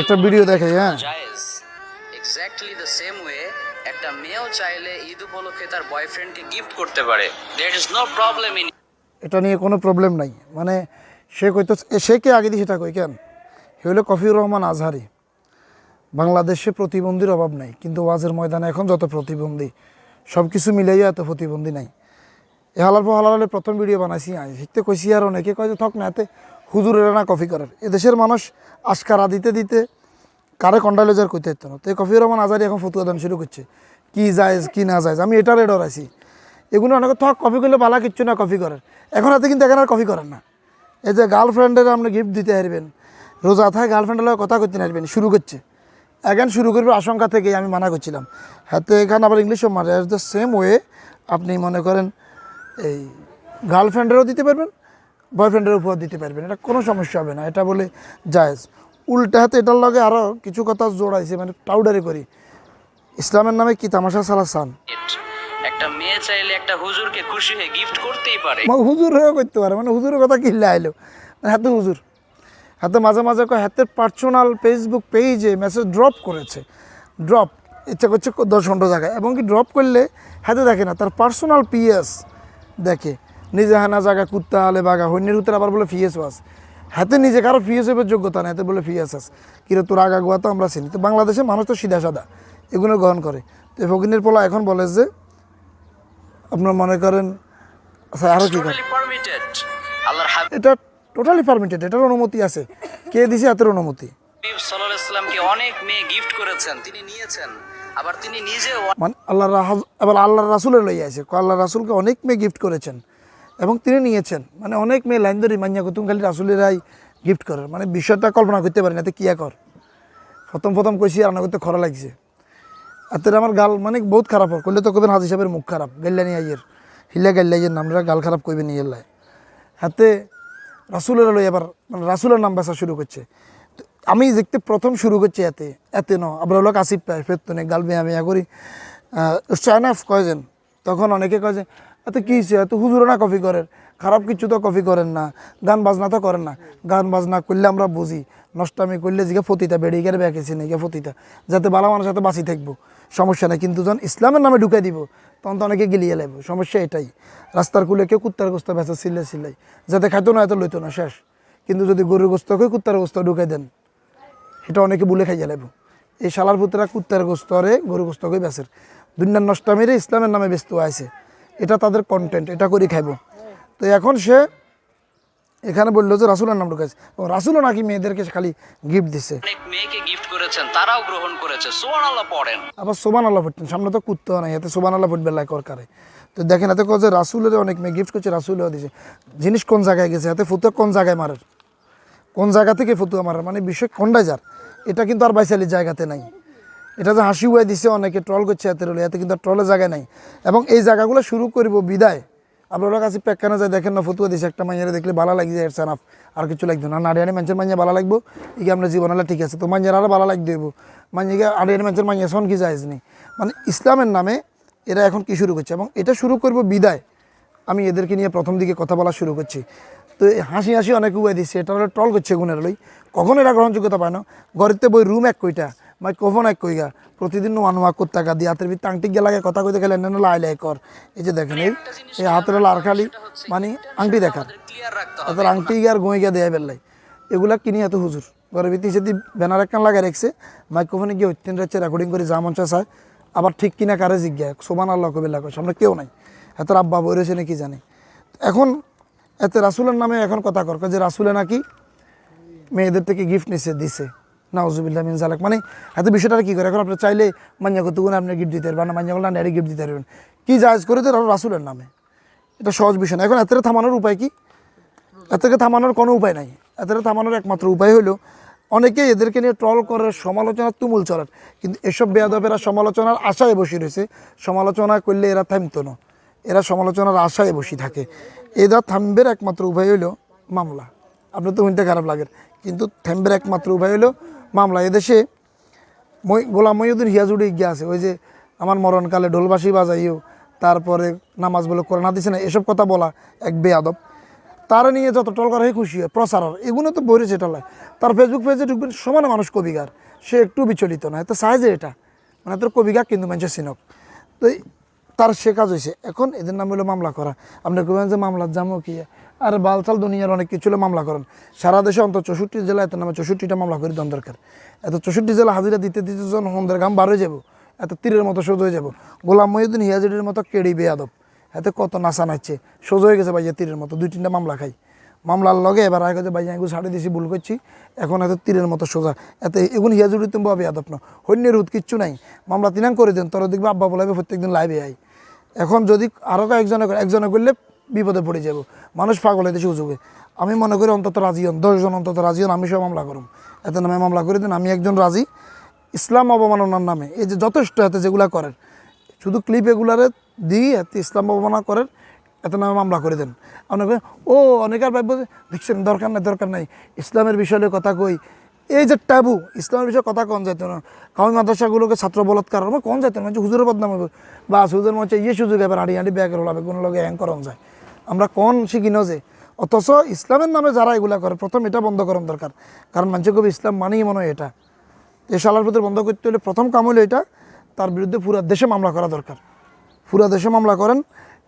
একটা ভিডিও দেখে হ্যাঁ। এক্স্যাক্টলি দ্য সেম ওয়ে একটা মেয়েও চাইলে ঈদ উপলক্ষে তার বয়ফ্রেন্ডকে গিফট করতে পারে। There is no problem in এটা নিয়ে কোনো প্রবলেম নাই। মানে সে কইতো সে কে আগে দিয়ে সেটা কই কেন? সে হলো কফিউর রহমান আজহারি। বাংলাদেশে প্রতিবন্ধীর অভাব নাই কিন্তু ওয়াজের ময়দানে এখন যত প্রতিবন্ধী সব কিছু মিলাইয়া এত প্রতিবন্ধী নাই। এ হালার পর হালালে প্রথম ভিডিও বানাইছি শিখতে কইছি আর অনেকে কয় যে থক না এতে হুজুরেরা না কফি করার এদেশের মানুষ আশকারা দিতে দিতে কারে কন্ডালেজার কইতে হতো না। তো এই কফিউর রহমান আজারি এখন ফতুয়া দান শুরু করছে। কি যায় কি না যায় আমি এটারে ডরাইছি এগুলো অনেকে থক, কফি করলে বালা কিচ্ছু না, কফি করার এখন হাতে কিন্তু এখন আর কফি করেন না। এই যে গার্লফ্রেন্ডের আপনি গিফট দিতে হারবেন, রোজা থাকে গার্লফ্রেন্ডের কথা করতে হারবেন, শুরু করছে। এখন শুরু করবে আশঙ্কা থেকেই আমি মানা করছিলাম। হাতে এখানে আবার ইংলিশও মারে দ্য সেম ওয়ে আপনি মনে করেন এই গার্লফ্রেন্ডেরও দিতে পারবেন বয়ফ্রেন্ডের উপহার দিতে পারবেন এটা কোনো সমস্যা হবে না এটা বলে জায়েজ। উল্টা হাতে এটার লগে আরও কিছু কথা জোড়াইছে মানে টাউডারি করি। ইসলামের নামে কি তামাশা সালাসান একটা মেয়ে চাইলে একটা হুজুরকে খুশি হয়ে গিফট করতেই পারে। মানে হুজুর হয়েও করতে পারে মানে হুজুরের কথা কিনলে আইলো মানে হাতে হুজুর। হাতে মাঝে মাঝে কয় হাতের পার্সোনাল ফেসবুক পেজে মেসেজ ড্রপ করেছে। ড্রপ ইচ্ছা করছে দশ ঘণ্টা জায়গায়। এবং কি ড্রপ করলে হাতে দেখে না তার পার্সোনাল পিএস দেখে। নিজে হানা জায়গা কুত্তা আলে বাগা হন্যের উত্তর আবার বলে ফিএস ওয়াস হাতে নিজে কারও ফিএস এর যোগ্যতা নেই হাতে বলে ফিএস আস কিরে তোর আগা গোয়া তো আমরা চিনি। তো বাংলাদেশে মানুষ তো সিধা সাদা এগুলো গ্রহণ করে। তো ফকিনের পোলা এখন বলে যে আপনার মনে করেন আচ্ছা আরও কি করে এটা টোটালি পারমিটেড এটার অনুমতি আছে। কে দিছে হাতের অনুমতি? অনেক মেয়ে গিফট করেছেন তিনি নিয়েছেন। আবার তিনি নিজেও মানে আল্লাহ এবার আল্লাহ রাসুলের লই আছে আল্লাহ রাসুলকে অনেক মেয়ে গিফট করেছেন। এবং তিনি নিয়েছেন। মানে অনেক মেয়ে লাইন ধরি মান্যা কুতুম খালি রাসুলেরাই গিফট করে। মানে বিষয়টা কল্পনা করতে পারি না তো কিয়া কর। প্রথম প্রথম কইছি রান্না করতে খরা লাগছে। এতে আমার গাল মানে বহুত খারাপ হয়। করলে তো কবেন হাজি সাহেবের মুখ খারাপ, গেল্লানি আইয়ের। হিলা গেল্লাইয়ের নামরা গাল খারাপ কইবে নিয়ে লাই হাতে রাসুলের লই এবার মানে রাসুলের নাম বেচা শুরু করছে। আমি দেখতে প্রথম শুরু করছি এতে এতে ন আবার হলো আসিফ পায় ফেরতনে গাল মেয়া মেয়া করি। চায়নাফ কয়েছেন তখন অনেকে কয় যে এত কী হয়েছে এত হুজুরো না কফি করেন। খারাপ কিছু তো কফি করেন না। গান বাজনা তো করেন না। গান বাজনা করলে আমরা বুঝি। নষ্টামি করলে জিগে ফতিতা বেড়ে গেলে ব্যাকেছি নাকি ফতিতা যাতে ভালো মানুষ যাতে বাঁচি থাকব। সমস্যা নেই। কিন্তু যখন ইসলামের নামে ঢুকে দিব, তখন তো অনেকে গিলিয়ে লাগবে সমস্যা এটাই। রাস্তার কুলে কেউ কুত্তার গোস্ত বেচা সিলে সিলাই। যাতে খাইতো না, এত লইতো না, শেষ। কিন্তু যদি গরুর গোস্তকে কুত্তার গোস্ত ঢুকাই দেন, এটা অনেকে বলে খাইয়া লাগবো এই শালার পুতরা কুত্তার গোস্তরে গরু গোস্তকে বেচের দুনিয়ার নষ্টা মেরে ইসলামের নামে ব্যস্ত আছে এটা তাদের কন্টেন্ট এটা করে খাইব। তো এখন সে এখানে বলল যে রাসুলের নাম ঢুকাইছে। ও রাসুলও নাকি মেয়েদেরকে খালি গিফট দিছে। মেয়েকে গিফট করেছেন তারাও গ্রহণ করেছে। সুবহানাল্লাহ পড়েন। আবার সোবান আল্লাহ ফুটতেন সামনে তো কুত্তা নাই এতে সোবান আল্লাহ ফুটবে লাই করকারে। তো দেখেন এতে যে রাসুলের অনেক মেয়ে গিফট করছে রাসুলেও দিছে। জিনিস কোন জায়গায় গেছে? এতে ফুতুয়া কোন জায়গায় মারের? কোন জায়গা থেকে ফতুয়া মারার? মানে বিষয় কোনটায় যার? এটা কিন্তু আর বাইশালির জায়গাতে নাই। এটা যে হাসি উয়াই দিছে, অনেকে ট্রল করছে এতে রলে এতে কিন্তু ট্রলের জায়গায় নাই। এবং এই জায়গাগুলো শুরু করব বিদায়। আপনার কাছে পেকানো যায়? দেখেন না, ফতুয়া দিছে একটা মাইয়ারে, দেখলে ভালো লাগছে এর সানাফ আর কিছু লাগবে না। নাড়িয়ানি মানুষের মাইয়া ভালো লাগবো? ইকে আমরা জীবন হলে ঠিক আছে। তো মাইয়ার আরও ভালো লাগতে হইব। মাইয়াকে, আড়িয়ানি মানুষের মাইয়া শোন কি যায়জ মানে ইসলামের নামে এরা এখন কি শুরু করছে? এবং এটা শুরু করব বিদায়। আমি এদেরকে নিয়ে প্রথম দিকে কথা বলা শুরু করছি। তো এই হাসি হাসি অনেক উবাই দিচ্ছে এটা হলো টল করছে গুণের লই। কখন এরা গ্রহণযোগ্যতা পায় না। ঘরেতে বই রুম এক কইটা মাই কখন এক কইগা, প্রতিদিন নোয়া করতে টাকা দিয়ে, হাতের ভিতরে আংটি গেলাগে কথা কইতে গেলে এনে লাই লাই কর। এই যে দেখেন, এই এই হাতের লার খালি মানে আংটি দেখার। হাতের আংটি আর গই গিয়ে দেয় বেল্লাই। এগুলা কিনি এত হুজুর। ঘরের ভিতরে যদি ব্যানার একখান লাগাই রাখছে মাইক্রোফোনে গিয়ে অত্যেন রাখছে রেকর্ডিং করে যা মঞ্চ চায়, আবার ঠিক কিনা কারে জিজ্ঞা সোমান আল্লাহ কবির লাগো সামনে কেউ নাই। এত আব্বা বই রয়েছে নাকি জানি। এখন এতে রাসুলের নামে এখন কথা কর যে রাসুলে নাকি মেয়েদের থেকে গিফট নিছে, দিছে। নাউজুবিল্লাহ মিন জালাক মানে এত বিষয়টা কি করে? এখন আপনি চাইলে মান্যা করতে আপনি গিফট দিতে পারবেন মান্যা করলে না গিফট দিতে পারবেন। কি জায়জ করে তো রাসুলের নামে। এটা সহজ বিষয় না। এখন এতে থামানোর উপায় কি? এদেরকে থামানোর কোনো উপায় নাই। এদের থামানোর একমাত্র উপায় হলো, অনেকে এদেরকে নিয়ে ট্রল করে সমালোচনার তুমুল চলেন কিন্তু এসব বেয়াদবেরা সমালোচনার আশায় বসে রয়েছে। সমালোচনা করলে এরা থামতো না। এরা সমালোচনার আশায় বসে থাকে। এরা থামবের একমাত্র উপায় হলো মামলা। আপনার তো শুনতে খারাপ লাগে। কিন্তু থামবের একমাত্র উপায় হলো মামলা এদেশে গোলাম মহিউদ্দিন হিয়াজুড়ি গিয়ে আছে, ওই যে আমার মরণকালে ঢোলবাসি বাজাইও, তারপরে নামাজ বলে কোরআন দিছে না এসব কথা বলা এক বেয়াদব। তারা নিয়ে যত টল করা হয় খুশি হয় প্রচারর এগুলো তো বইরেছে টলায় তার ফেসবুক পেজে ঢুকবেন, সমানে মানুষ কবিগার, সে একটু বিচলিত না এত সাহায্যে এটা। মানে তোর কবিগার কিন্তু মানুষের সিনক তো তার সে কাজ হয়েছে এখন এদের নাম হলো মামলা করা। আপনি কবেন যে মামলার জামো কি আর বালতাল দুনিয়ার অনেক কিছু মামলা করেন। সারা দেশে অন্তত চৌষট্টি জেলা এত নামে চৌষট্টিটা মামলা করে দেন দরকার। এত চৌষট্টি জেলা হাজিরা দিতে দিতে যখন হন্দের গাম বার হয়ে যাব, এত তীরের মতো সোজ হয়ে যাব। গোলাম মহিউদ্দিন হিয়াজুরির মতো কেড়ি বেয়াদব। এতে কত নাচা নাচছে। সোজ হয়ে গেছে ভাইয়া তীরের মতো, দুই তিনটা মামলা খাই। মামলার লগে এবার আগে যে ভাইয়া এগুলো ছাড়ে দিছি, ভুল করছি। এখন এত তীরের মতো সোজা। এতে এগুলো হিয়াজুরি তুমি বাবি আদব না। হন্যের হুদ কিচ্ছু নাই। মামলা তিনাং করে দেন, তোর দেখবে আব্বা বলাবে প্রত্যেকদিন লাইভে আই। এখন যদি আরও একজনে একজনে করলে বিপদে পড়ে যাব। মানুষ পাগল হইতে সুযোগে আমি মনে করি অন্তত রাজি হন দশজন অন্তত রাজি হন আমি সব মামলা করুম। এত নামে মামলা করে দিন আমি একজন রাজি। ইসলাম অবমাননার নামে এই যে যথেষ্ট এতে যেগুলা করেন শুধু ক্লিপ এগুলারে দিয়ে এতে ইসলাম অবমাননা করেন এত নামে মামলা করে দেন। আপনাকে ও অনেকের যে, দেখছেন দরকার নাই দরকার নাই ইসলামের বিষয়ে কথা কই? এই যে ট্যাবু ইসলামের বিষয়ে কথা কন যেত না। কামি মাদ্রাসাগুলোকে ছাত্র বলৎকার আমার কন যেত না যে হুজুরের বদনাম হবে বা হুজুর মধ্যে ইয়ে সুযোগ এবার হাঁড়ি হাঁড়ি ব্যাগের হলাবে কোনো লগে হ্যাং করন যায়। আমরা কোন শিখি না যে? অথচ ইসলামের নামে যারা এগুলা করে, প্রথম এটা বন্ধ করার দরকার। কারণ মানুষের কবি ইসলাম মানেই মনে হয় এটা। এই শালার ভিতরে বন্ধ করতে হলে প্রথম কাম হলো এটা, তার বিরুদ্ধে পুরো দেশে মামলা করা দরকার। পুরো দেশে মামলা করেন,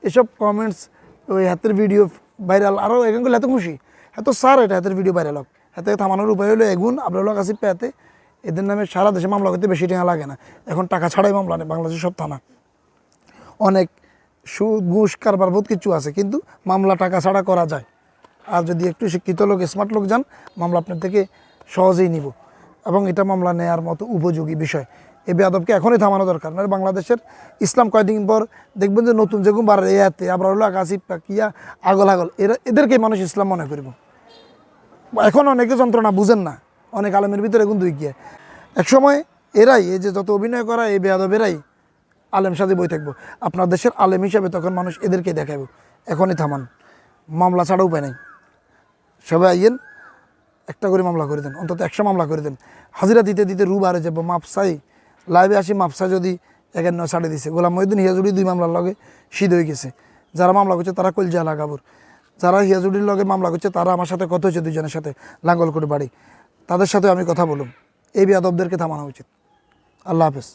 এসব কমেন্টস ওই হাতের ভিডিও ভাইরাল আরও এগুলো এত খুশি। এত স্যার এটা, হাতের ভিডিও ভাইরাল হোক। হাতে থামানোর উপায় হলো এগুন, আপনার কাছে পেতে এদের নামে সারা দেশে মামলা করতে বেশি টাকা লাগে না। এখন টাকা ছাড়াই মামলা নেই বাংলাদেশের সব থানা। অনেক সুদ, ঘুষ, কারবার বহুত কিছু আছে, কিন্তু মামলা টাকা ছাড়া করা যায়। আর যদি একটু শিক্ষিত লোক স্মার্ট লোক যান, মামলা আপনার থেকে সহজেই নিব। এবং এটা মামলা নেয়ার মতো উপযোগী বিষয়। এই বেয়াদবকে এখনই থামানো দরকার, নাহলে বাংলাদেশের ইসলাম কয়েকদিন পর দেখবেন যে নতুন বার এতে আবার হলো আকাশি কিয়া আগল আগল এরা এদেরকে মানুষ ইসলাম মনে করব। এখন অনেকে যন্ত্রণা বুঝেন না, অনেক আলেমের ভিতরে এখন দুই গিয়ে। একসময় এরাই, এই যে যত অভিনয় করা, এই বেয়াদব এরাই আলেম সাথে বই থাকব। আপনার দেশের আলেম হিসাবে তখন মানুষ এদেরকে দেখাবো এখনই থামান। মামলা ছাড়া উপায় নেই। সবাই আইয়েন, একটা করে মামলা করে দেন, অন্তত একশো মামলা করে দেন। হাজিরা দিতে দিতে রু বাড়ে যাব, মাপসাই। লাইভে আসি মাপসা যদি একান্ন ছাড়ে দিছে। গোলাম মহিদিন হিয়াজুড়ি দুই মামলার লগে শীত হয়ে গেছে। যারা মামলা করছে তারা কলজা লাগাবর। যারা হিয়াজুড়ির লগে মামলা করছে তারা আমার সাথে কথা হয়েছে দুজনের সাথে লাঙ্গল করে বাড়ি। তাদের সাথে আমি কথা বলুম। এই বিয়াদবদেরকে থামানো উচিত। আল্লাহ হাফেজ।